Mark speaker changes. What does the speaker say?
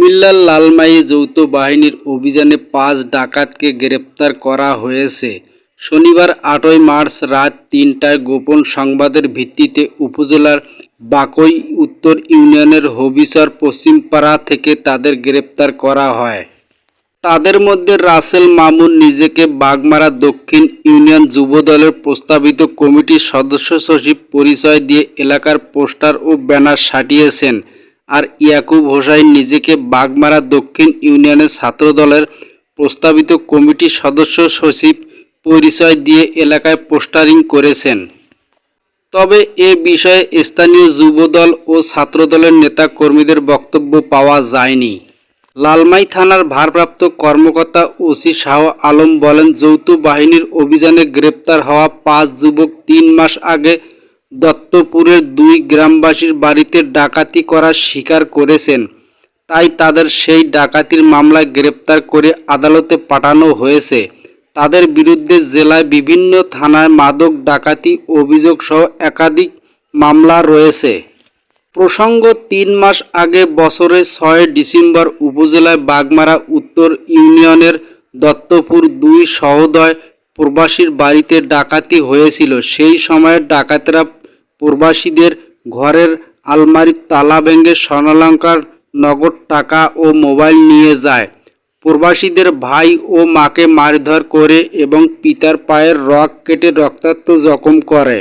Speaker 1: কুমিল্লার লালমাই যৌথ বাহিনীর অভিযানে পাঁচ ডাকাতকে গ্রেপ্তার করা হয়েছে। শনিবার আটই মার্চ রাত তিনটায় গোপন সংবাদের ভিত্তিতে উপজেলার বাকই উত্তর ইউনিয়নের হবিচর পশ্চিমপাড়া থেকে তাদের গ্রেপ্তার করা হয়। তাদের মধ্যে রাসেল মামুন নিজেকে বাগমারা দক্ষিণ ইউনিয়ন যুবদলের প্রস্তাবিত কমিটির সদস্য সচিব পরিচয় দিয়ে এলাকার পোস্টার ও ব্যানার সাটিয়েছেন আর ইয়াকুব হোসাইন নিজেকে বাগমারা দক্ষিণ ইউনিয়নের ছাত্রদলের প্রস্তাবিত কমিটির সদস্য সচিব পরিচয় দিয়ে এলাকায় পোস্টারিং করেছেন। তবে এ বিষয়ে স্থানীয় যুবদল ও ছাত্রদলের নেতাকর্মীদের বক্তব্য পাওয়া যায়নি। লালমাই থানার ভারপ্রাপ্ত কর্মকর্তা ওসি শাহ আলম বলেন, যৌথ বাহিনীর অভিযানে গ্রেপ্তার হওয়া পাঁচ যুবক তিন মাস আগে দত্তপুরের দুই গ্রামবাসীর বাড়িতে ডাকাতি করার স্বীকার করেছেন। তাই তাদের সেই ডাকাতির মামলায় গ্রেপ্তার করে আদালতে পাঠানো হয়েছে। তাদের বিরুদ্ধে জেলায় বিভিন্ন থানায় মাদক ডাকাতি অভিযোগ সহ একাধিক মামলা রয়েছে। প্রসঙ্গ তিন মাস আগে বছরের ছয় ডিসেম্বর উপজেলায় বাগমারা উত্তর ইউনিয়নের দত্তপুর দুই সহোদয় প্রবাসীর বাড়িতে ডাকাতি হয়েছিল। সেই সময়ে ডাকাতেরা প্রবাসীদের ঘরের আলমারির তালা ভেঙে স্বর্ণালঙ্কার, নগদ টাকা ও মোবাইল নিয়ে যায়। প্রবাসীদের ভাই ও মাকে মারধর করে এবং পিতার পায়ের রক কেটে রক্তাক্ত জখম করে।